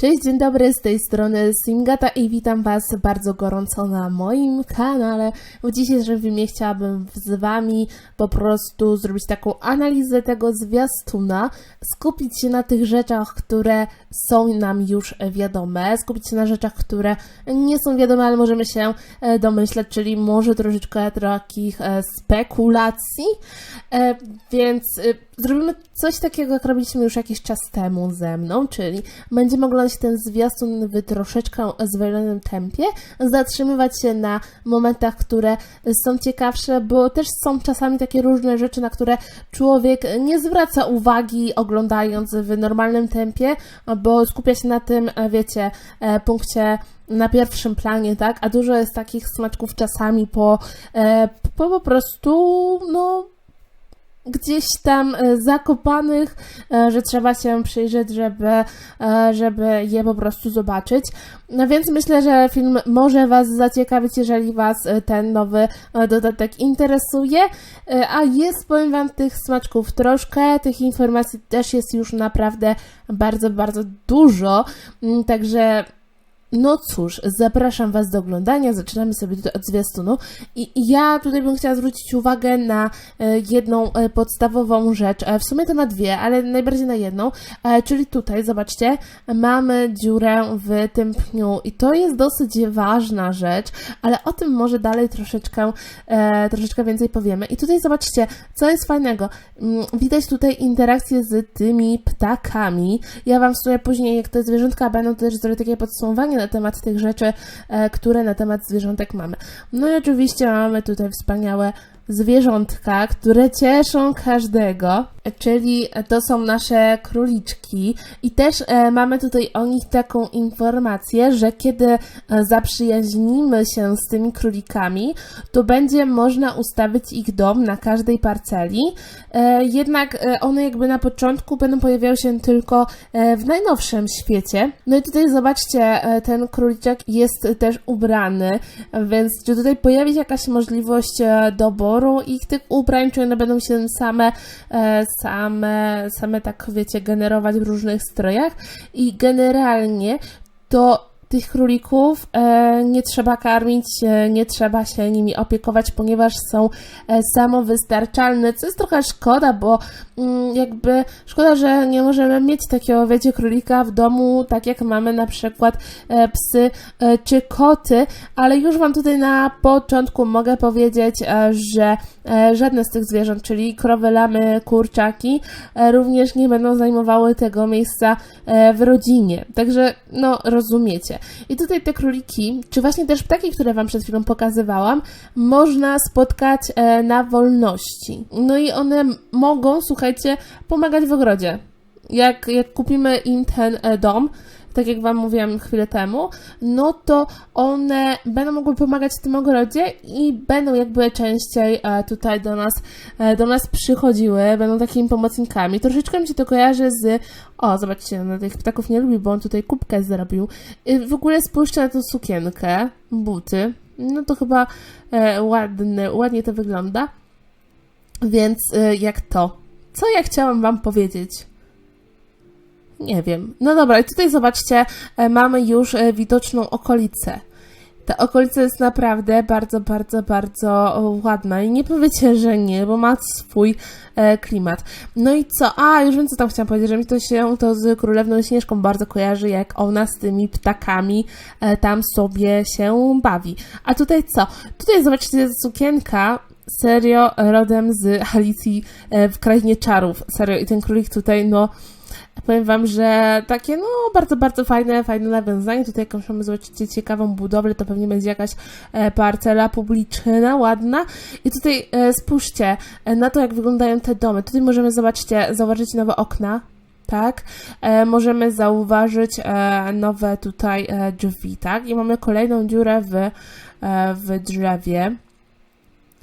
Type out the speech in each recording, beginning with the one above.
Cześć, dzień dobry, z tej strony Simgata i witam Was bardzo gorąco na moim kanale. W dzisiejszym filmie chciałabym z Wami po prostu zrobić taką analizę tego zwiastuna, skupić się na tych rzeczach, które są nam już wiadome, skupić się na rzeczach, które nie są wiadome, ale możemy się e, domyśleć, czyli może troszeczkę takich e, spekulacji, E, więc zrobimy coś takiego, jak robiliśmy już jakiś czas temu ze mną, czyli będziemy oglądać ten zwiastun w troszeczkę zwolnionym tempie, zatrzymywać się na momentach, które są ciekawsze, bo też są czasami takie różne rzeczy, na które człowiek nie zwraca uwagi oglądając w normalnym tempie, bo skupia się na tym, e, wiecie, e, punkcie na pierwszym planie, tak? A dużo jest takich smaczków czasami po, e, po, po prostu, no, gdzieś tam e, zakopanych, e, że trzeba się przyjrzeć, żeby, e, żeby je po prostu zobaczyć. No więc myślę, że film może Was zaciekawić, jeżeli Was ten nowy dodatek interesuje. A jest, powiem Wam, tych smaczków troszkę, tych informacji też jest już naprawdę bardzo, bardzo dużo. Mm, także no cóż, zapraszam Was do oglądania. Zaczynamy sobie tutaj od zwiastunu. I ja tutaj bym chciała zwrócić uwagę na e, jedną e, podstawową rzecz. E, w sumie to na dwie, ale najbardziej na jedną. Czyli tutaj, zobaczcie, mamy dziurę w tym pniu. I to jest dosyć ważna rzecz, ale o tym może dalej troszeczkę, troszeczkę więcej powiemy. I tutaj zobaczcie, co jest fajnego. Mm, widać tutaj interakcję z tymi ptakami. Ja Wam w sumie później, jak te zwierzątka będą, to też zrobię takie podsumowanie na temat tych rzeczy, e, które na temat zwierzątek mamy. No i oczywiście mamy tutaj wspaniałe zwierzątka, które cieszą każdego, czyli to są nasze króliczki. I też e, mamy tutaj o nich taką informację, że kiedy e, zaprzyjaźnimy się z tymi królikami, to będzie można ustawić ich dom na każdej parceli, e, jednak one jakby na początku będą pojawiały się tylko w najnowszym świecie. No i tutaj zobaczcie, ten króliczek jest też ubrany, więc czy tutaj pojawi się jakaś możliwość doboru ich tych ubrań, czy one będą się same, e, same, same tak wiecie, generować w różnych strojach. I generalnie to tych królików e, nie trzeba karmić, e, nie trzeba się nimi opiekować, ponieważ są e, samowystarczalne, co jest trochę szkoda, bo mm, jakby szkoda, że nie możemy mieć takiego, wiecie, królika w domu, tak jak mamy na przykład psy czy koty, ale już Wam tutaj na początku mogę powiedzieć, że żadne z tych zwierząt, czyli krowy, lamy, kurczaki, również nie będą zajmowały tego miejsca w rodzinie. Także, no, rozumiecie. I tutaj te króliki, czy właśnie też ptaki, które Wam przed chwilą pokazywałam, można spotkać e, na wolności. No i one mogą, słuchajcie, pomagać w ogrodzie. Jak, jak kupimy im ten e, dom, tak jak Wam mówiłam chwilę temu, no to one będą mogły pomagać w tym ogrodzie i będą jakby częściej e, tutaj do nas, e, do nas przychodziły, będą takimi pomocnikami. Troszeczkę mi się to kojarzy z, o zobaczcie, na tych ptaków nie lubi, bo on tutaj kubkę zrobił. W ogóle spójrzcie na tą sukienkę, buty, no to chyba e, ładny, ładnie to wygląda. Więc jak to? Co ja chciałam Wam powiedzieć? Nie wiem. No dobra, i tutaj zobaczcie, e, mamy już e, widoczną okolicę. Ta okolica jest naprawdę bardzo, bardzo, bardzo ładna i nie powiecie, że nie, bo ma swój e, klimat. No i co? A, już wiem, co tam chciałam powiedzieć, że mi to się to z Królewną Śnieżką bardzo kojarzy, jak ona z tymi ptakami e, tam sobie się bawi. A tutaj co? Tutaj zobaczcie, sukienka serio rodem z Alicji e, w Krainie Czarów. Serio, i ten królik tutaj, no Powiem Wam, że takie no bardzo, bardzo fajne, fajne nawiązanie. Tutaj jakąś mamy, zobaczycie, ciekawą budowlę, to pewnie będzie jakaś e, parcela publiczna, ładna. I tutaj e, spójrzcie e, na to, jak wyglądają te domy. Tutaj możemy, zobaczcie, zauważyć nowe okna, tak? E, możemy zauważyć e, nowe tutaj e, drzwi, tak? I mamy kolejną dziurę w, e, w drzewie.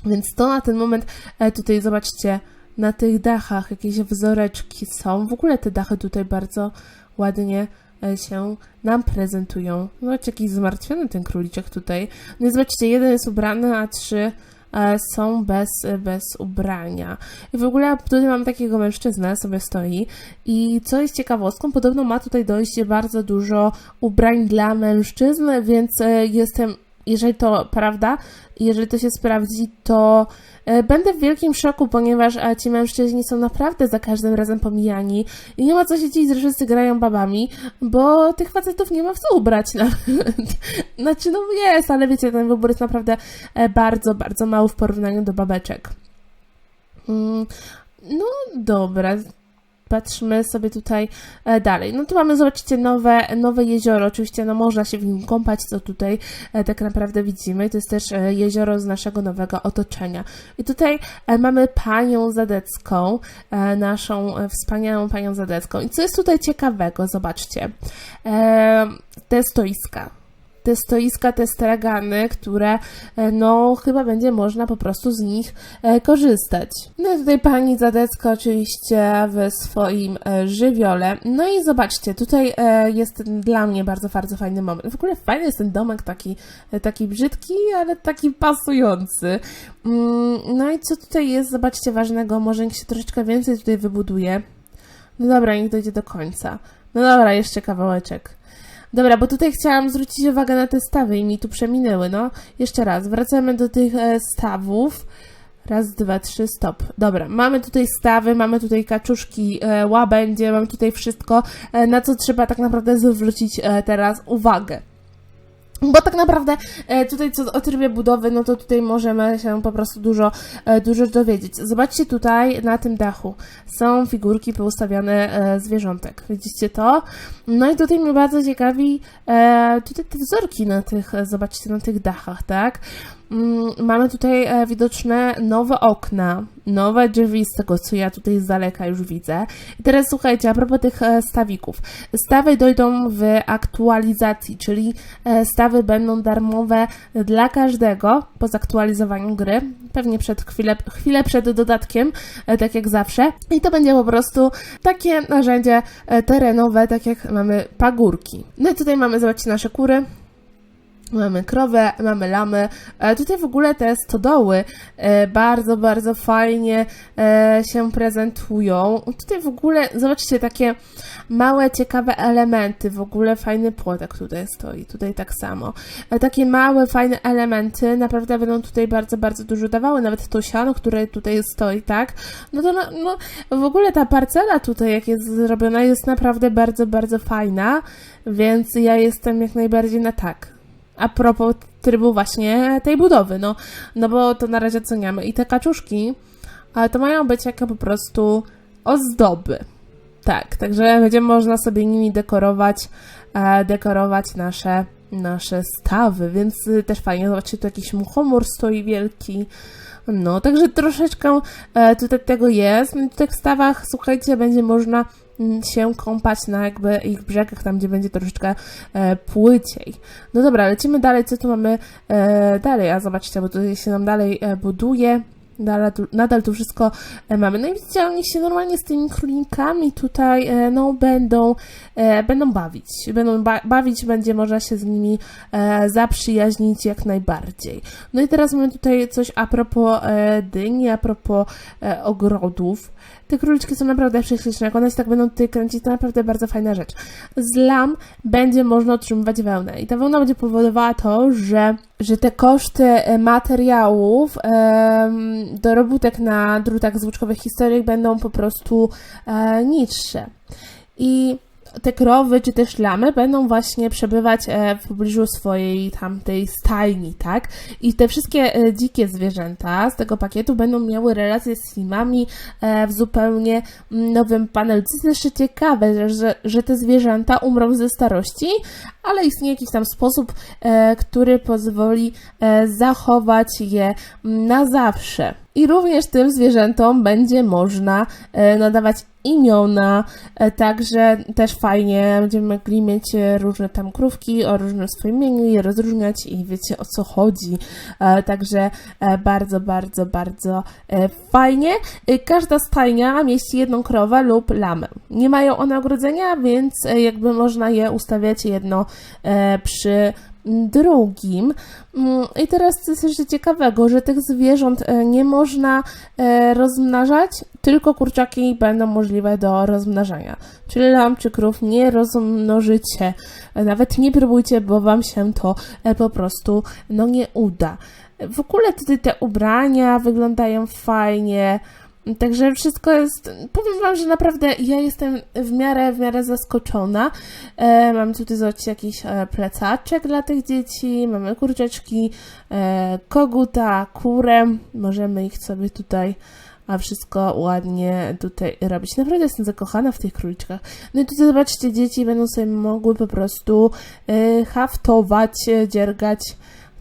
Więc to na ten moment e, tutaj zobaczcie, na tych dachach jakieś wzoreczki są. W ogóle te dachy tutaj bardzo ładnie e, się nam prezentują. Zobaczcie, jakiś zmartwiony ten króliczek tutaj. No i zobaczcie, jeden jest ubrany, a trzy, e, są bez, bez ubrania. I w ogóle tutaj mamy takiego mężczyznę, sobie stoi i co jest ciekawostką, podobno ma tutaj dojść bardzo dużo ubrań dla mężczyzn, więc e, jestem jeżeli to prawda, jeżeli to się sprawdzi, to e, będę w wielkim szoku, ponieważ e, ci mężczyźni są naprawdę za każdym razem pomijani i nie ma co się dziwić, że wszyscy grają babami, bo tych facetów nie ma w co ubrać nawet. Znaczy, no jest, ale wiecie, ten wybór jest naprawdę e, bardzo, bardzo mały w porównaniu do babeczek. Mm, No dobra, patrzmy sobie tutaj e, dalej. No tu mamy, zobaczcie, nowe, nowe jezioro. Oczywiście, no można się w nim kąpać, co tutaj e, tak naprawdę widzimy. To jest też e, jezioro z naszego nowego otoczenia. I tutaj mamy panią Zadecką, naszą wspaniałą panią Zadecką. I co jest tutaj ciekawego? Zobaczcie. Te stoiska te stoiska, te stragany, które e, no chyba będzie można po prostu z nich e, korzystać. No i tutaj pani Zadecka oczywiście w swoim e, żywiole. No i zobaczcie, tutaj jest dla mnie bardzo, bardzo fajny moment. W ogóle fajny jest ten domek taki, taki brzydki, ale taki pasujący. Mm, No i co tutaj jest, zobaczcie, ważnego, może niech się troszeczkę więcej tutaj wybuduje. No dobra, niech dojdzie do końca. No dobra, jeszcze kawałeczek. Dobra, bo tutaj chciałam zwrócić uwagę na te stawy i mi tu przeminęły, no. Jeszcze raz, wracamy do tych e, stawów. Raz, dwa, trzy, stop. Dobra, mamy tutaj stawy, mamy tutaj kaczuszki, e, łabędzie, mamy tutaj wszystko, e, na co trzeba tak naprawdę zwrócić teraz uwagę. Bo tak naprawdę e, tutaj co o trybie budowy, no to tutaj możemy się po prostu dużo, e, dużo dowiedzieć. Zobaczcie tutaj na tym dachu. Są figurki poustawiane e, zwierzątek. Widzicie to? No i tutaj mnie bardzo ciekawi tutaj te wzorki na tych, zobaczcie, na tych dachach, tak? Mm, Mamy tutaj e, widoczne nowe okna, nowe drzwi z tego, co ja tutaj z daleka już widzę. I teraz słuchajcie, a propos tych e, stawików. Stawy dojdą w aktualizacji, czyli e, stawy będą darmowe dla każdego po zaktualizowaniu gry. Pewnie przed chwilę, chwilę przed dodatkiem, tak jak zawsze. I to będzie po prostu takie narzędzie terenowe, tak jak mamy pagórki. No i tutaj mamy, zobaczcie, nasze kury. Mamy krowę, mamy lamy. E, tutaj w ogóle te stodoły e, bardzo, bardzo fajnie e, się prezentują. Tutaj w ogóle, zobaczcie, takie małe, ciekawe elementy. W ogóle fajny płotek tutaj stoi, tutaj tak samo. Takie małe, fajne elementy naprawdę będą tutaj bardzo, bardzo dużo dawały. Nawet to siano, które tutaj stoi, tak? No to no, no, w ogóle ta parcela tutaj, jak jest zrobiona, jest naprawdę bardzo, bardzo fajna. Więc ja jestem jak najbardziej na tak a propos trybu właśnie tej budowy, no, no bo to na razie oceniamy. I te kaczuszki, ale to mają być jako po prostu ozdoby. Tak, także będzie można sobie nimi dekorować, e, dekorować nasze, nasze stawy, więc y, też fajnie. Zobaczcie, tu jakiś muchomor stoi wielki. No, także troszeczkę e, tutaj tego jest. W stawach, słuchajcie, będzie można się kąpać na jakby ich brzegach, tam gdzie będzie troszeczkę e, płyciej. No dobra, lecimy dalej, co tu mamy e, dalej, a zobaczcie, bo tutaj się nam dalej e, buduje. Nadal nadal tu wszystko e, mamy. No i widzicie, oni się normalnie z tymi królikami tutaj e, no, będą, e, będą bawić. Będą ba bawić, będzie można się z nimi zaprzyjaźnić jak najbardziej. No i teraz mamy tutaj coś a propos dyni, a propos ogrodów. Te króliczki są naprawdę prześliczne. Jak one się tak będą tutaj kręcić, to naprawdę bardzo fajna rzecz. Z lam będzie można otrzymywać wełnę. I ta wełna będzie powodowała to, że, że te koszty materiałów em, do robótek na drutach zwłóczkowych historyk będą po prostu e, niższe. I te krowy czy też lamy będą właśnie przebywać e, w pobliżu swojej tamtej stajni, tak? I te wszystkie e, dzikie zwierzęta z tego pakietu będą miały relacje z filmami e, w zupełnie mm, nowym panelu. Co jest jeszcze ciekawe, że, że, te zwierzęta umrą ze starości, ale istnieje jakiś tam sposób, który pozwoli zachować je mm, na zawsze. I również tym zwierzętom będzie można nadawać imiona, e, także też fajnie będziemy mogli mieć e, różne tam krówki o różnym swoim imieniu, je rozróżniać i wiecie o co chodzi. E, Także bardzo, bardzo, bardzo fajnie. Każda stajnia mieści jedną krowę lub lamę. Nie mają one ogrodzenia, więc jakby można je ustawiać jedno przy drugim. Mm, I teraz co jest jeszcze ciekawego, że tych zwierząt nie można rozmnażać, tylko kurczaki będą możliwe do rozmnażania. Czyli lam czy krów nie rozmnożycie. Nawet nie próbujcie, bo wam się to e, po prostu no nie uda. W ogóle tutaj te ubrania wyglądają fajnie. Także wszystko jest. Powiem Wam, że naprawdę ja jestem w miarę, w miarę zaskoczona. E, mam tutaj, zobaczcie, jakiś e, plecaczek dla tych dzieci. Mamy kurczeczki, e, koguta, kurę. Możemy ich sobie tutaj a wszystko ładnie tutaj robić. Naprawdę jestem zakochana w tych króliczkach. No i tutaj zobaczcie, dzieci będą sobie mogły po prostu e, haftować, e, dziergać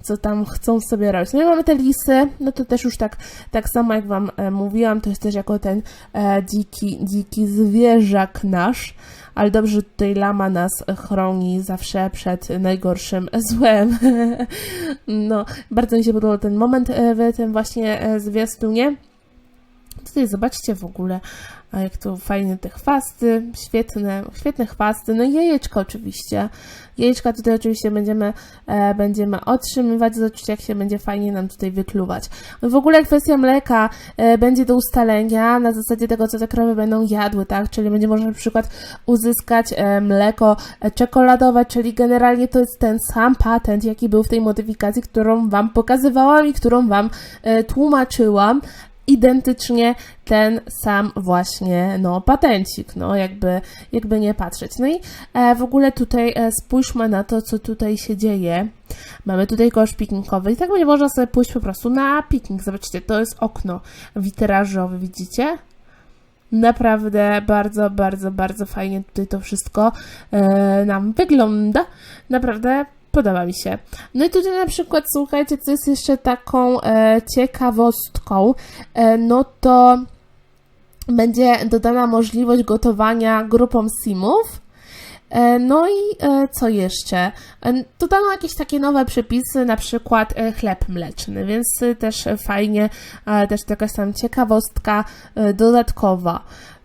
co tam chcą sobie robić. No i mamy te lisy, no to też już tak, tak samo jak Wam e, mówiłam, to jest też jako ten e, dziki, dziki zwierzak nasz, ale dobrze, że tutaj lama nas chroni zawsze przed najgorszym złem. no, bardzo mi się podobał ten moment e, w tym właśnie e, zwiastunie. Tutaj zobaczcie w ogóle, jak tu fajne te chwasty, świetne, świetne chwasty, no i jajeczka oczywiście. Jajeczka tutaj oczywiście będziemy, e, będziemy otrzymywać, zobaczcie jak się będzie fajnie nam tutaj wykluwać. No w ogóle kwestia mleka e, będzie do ustalenia na zasadzie tego, co te krowy będą jadły, tak? Czyli będzie można na przykład uzyskać e, mleko e, czekoladowe, czyli generalnie to jest ten sam patent, jaki był w tej modyfikacji, którą Wam pokazywałam i którą Wam e, tłumaczyłam identycznie ten sam właśnie, no, patencik, no, jakby, jakby nie patrzeć. No i e, w ogóle tutaj e, spójrzmy na to, co tutaj się dzieje. Mamy tutaj kosz piknikowy i tak będzie można sobie pójść po prostu na piknik. Zobaczcie, to jest okno witrażowe, widzicie? Naprawdę bardzo, bardzo, bardzo fajnie tutaj to wszystko e, nam wygląda. Naprawdę podoba mi się. No i tutaj na przykład, słuchajcie, co jest jeszcze taką e, ciekawostką, e, no to będzie dodana możliwość gotowania grupom simów. E, No i e, co jeszcze? E, Dodano jakieś takie nowe przepisy, na przykład chleb mleczny, więc też fajnie, też jakaś tam ciekawostka dodatkowa.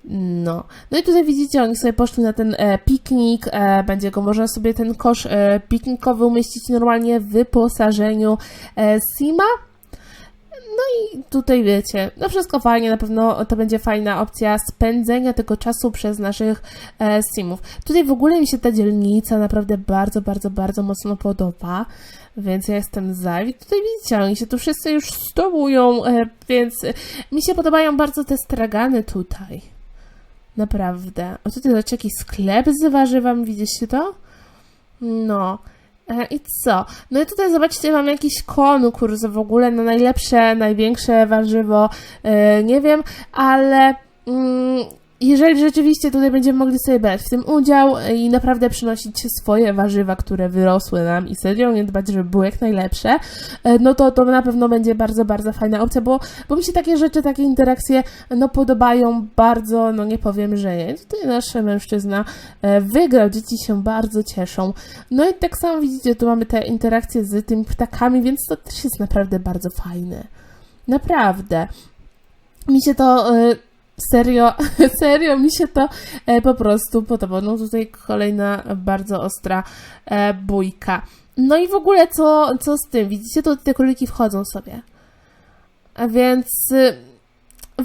No. no i tutaj widzicie, oni sobie poszli na ten e, piknik, e, będzie go można sobie ten kosz e, piknikowy umieścić normalnie w wyposażeniu e, Sima. No i tutaj wiecie, no wszystko fajnie, na pewno to będzie fajna opcja spędzenia tego czasu przez naszych e, simów. Tutaj w ogóle mi się ta dzielnica naprawdę bardzo, bardzo, bardzo mocno podoba, więc ja jestem za. I tutaj widzicie, oni się tu wszyscy już stołują, e, więc mi się podobają bardzo te stragany tutaj. Naprawdę. O tutaj zobaczcie, jakiś sklep z warzywami, widzicie to? No. E, I co? No i tutaj zobaczcie, mam jakiś konkurs w ogóle na najlepsze, największe warzywo, e, nie wiem, ale mm, jeżeli rzeczywiście tutaj będziemy mogli sobie brać w tym udział i naprawdę przynosić swoje warzywa, które wyrosły nam i serio nie dbać, żeby były jak najlepsze, e, no to to na pewno będzie bardzo, bardzo fajna opcja, bo, bo mi się takie rzeczy, takie interakcje no podobają bardzo, no nie powiem, że nie. Tutaj nasz mężczyzna e, wygrał, dzieci się bardzo cieszą. No i tak samo widzicie, tu mamy te interakcje z tymi ptakami, więc to też jest naprawdę bardzo fajne. Naprawdę. Mi się to e, serio, serio mi się to e, po prostu podoba. No tutaj kolejna bardzo ostra e, bójka. No i w ogóle co, co z tym? Widzicie, to te króliki wchodzą sobie. A więc y,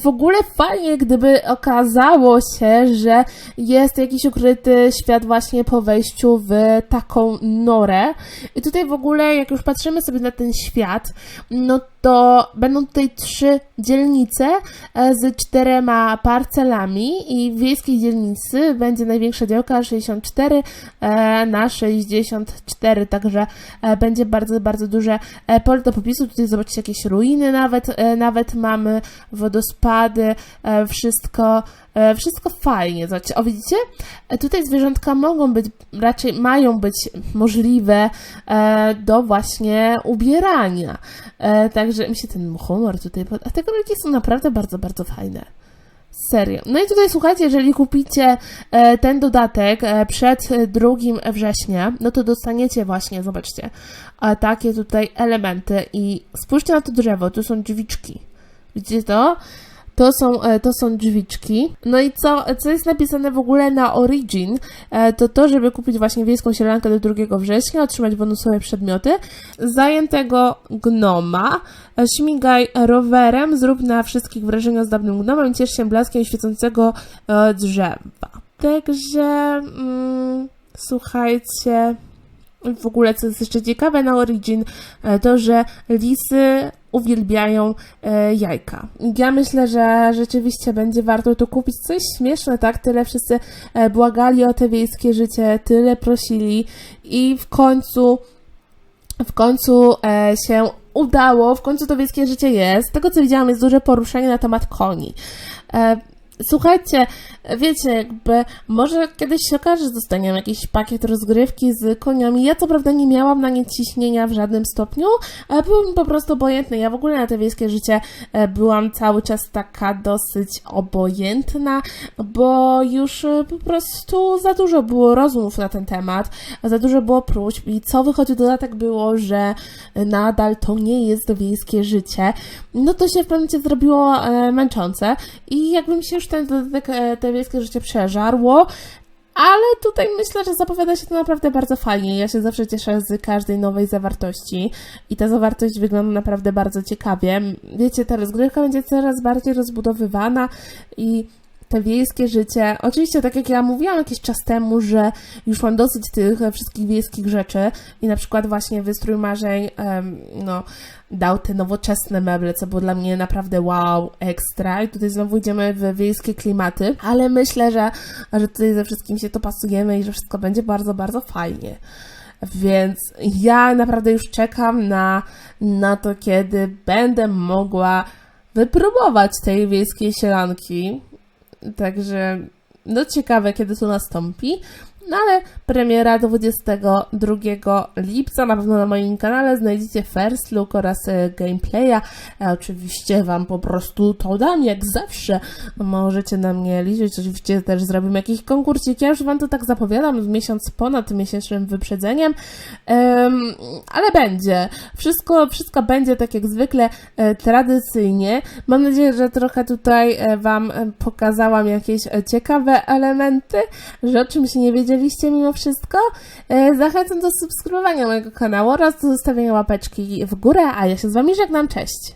w ogóle fajnie, gdyby okazało się, że jest jakiś ukryty świat właśnie po wejściu w taką norę. I tutaj w ogóle, jak już patrzymy sobie na ten świat, no to będą tutaj trzy dzielnice e, z czterema parcelami i w wiejskiej dzielnicy będzie największa działka 64 e, na 64, także e, będzie bardzo, bardzo duże pole do popisu. Tutaj zobaczcie jakieś ruiny nawet, nawet mamy, wodospady, wszystko, wszystko fajnie. Zobaczcie, o widzicie? Tutaj zwierzątka mogą być, raczej mają być możliwe do właśnie ubierania. E, także mi się ten humor tutaj. A te króliki są naprawdę bardzo, bardzo fajne. Serio. No i tutaj słuchajcie, jeżeli kupicie e, ten dodatek e, przed e, 2 września, no to dostaniecie właśnie, zobaczcie, e, takie tutaj elementy i spójrzcie na to drzewo, tu są drzwiczki. Widzicie to? To są, e, to są drzwiczki. No i co, co jest napisane w ogóle na Origin, e, to to, żeby kupić właśnie wiejską sielankę do 2 września, otrzymać bonusowe przedmioty, zajętego gnoma, e, śmigaj rowerem, zrób na wszystkich wrażenia z dawnym gnomem, ciesz się blaskiem świecącego drzewa. Także, mm, słuchajcie, w ogóle, co jest jeszcze ciekawe na Origin, e, to, że lisy uwielbiają e, jajka. Ja myślę, że rzeczywiście będzie warto to kupić. Coś śmieszne, tak? Tyle wszyscy e, błagali o te wiejskie życie, tyle prosili i w końcu w końcu się udało, w końcu to wiejskie życie jest. Z tego co widziałam, jest duże poruszenie na temat koni. Słuchajcie, wiecie, jakby może kiedyś się okaże, że dostaniemy jakiś pakiet rozgrywki z koniami. Ja co prawda nie miałam na nie ciśnienia w żadnym stopniu, ale było mi po prostu obojętne. Ja w ogóle na te wiejskie życie e, byłam cały czas taka dosyć obojętna, bo już e, po prostu za dużo było rozmów na ten temat, za dużo było próśb i co wychodzi dodatek było, że nadal to nie jest wiejskie życie. No to się w pewnym momencie zrobiło e, męczące i jakby mi się już ten dodatek, e, te wiejskie życie przeżarło, ale tutaj myślę, że zapowiada się to naprawdę bardzo fajnie. Ja się zawsze cieszę z każdej nowej zawartości i ta zawartość wygląda naprawdę bardzo ciekawie. Wiecie, ta rozgrywka będzie coraz bardziej rozbudowywana i te wiejskie życie. Oczywiście, tak jak ja mówiłam jakiś czas temu, że już mam dosyć tych e, wszystkich wiejskich rzeczy i na przykład właśnie wystrój marzeń, em, no, dał te nowoczesne meble, co było dla mnie naprawdę wow, ekstra. I tutaj znowu idziemy w wiejskie klimaty, ale myślę, że, że tutaj ze wszystkim się to pasujemy i że wszystko będzie bardzo, bardzo fajnie. Więc ja naprawdę już czekam na, na to, kiedy będę mogła wypróbować tej wiejskiej sielanki. Także no ciekawe, kiedy to nastąpi. No ale premiera 22 lipca, na pewno na moim kanale znajdziecie first look oraz e, gameplaya. Ja oczywiście Wam po prostu to dam, jak zawsze. Możecie na mnie liczyć, oczywiście też zrobimy jakiś konkursik. Ja już Wam to tak zapowiadam w miesiąc ponad miesięcznym wyprzedzeniem, Em, ale będzie. Wszystko, wszystko będzie tak jak zwykle e, tradycyjnie. Mam nadzieję, że trochę tutaj e, Wam pokazałam jakieś ciekawe elementy, że o czymś nie wiedzieliście mimo wszystko. E, Zachęcam do subskrybowania mojego kanału oraz do zostawienia łapeczki w górę, a ja się z Wami żegnam. Cześć!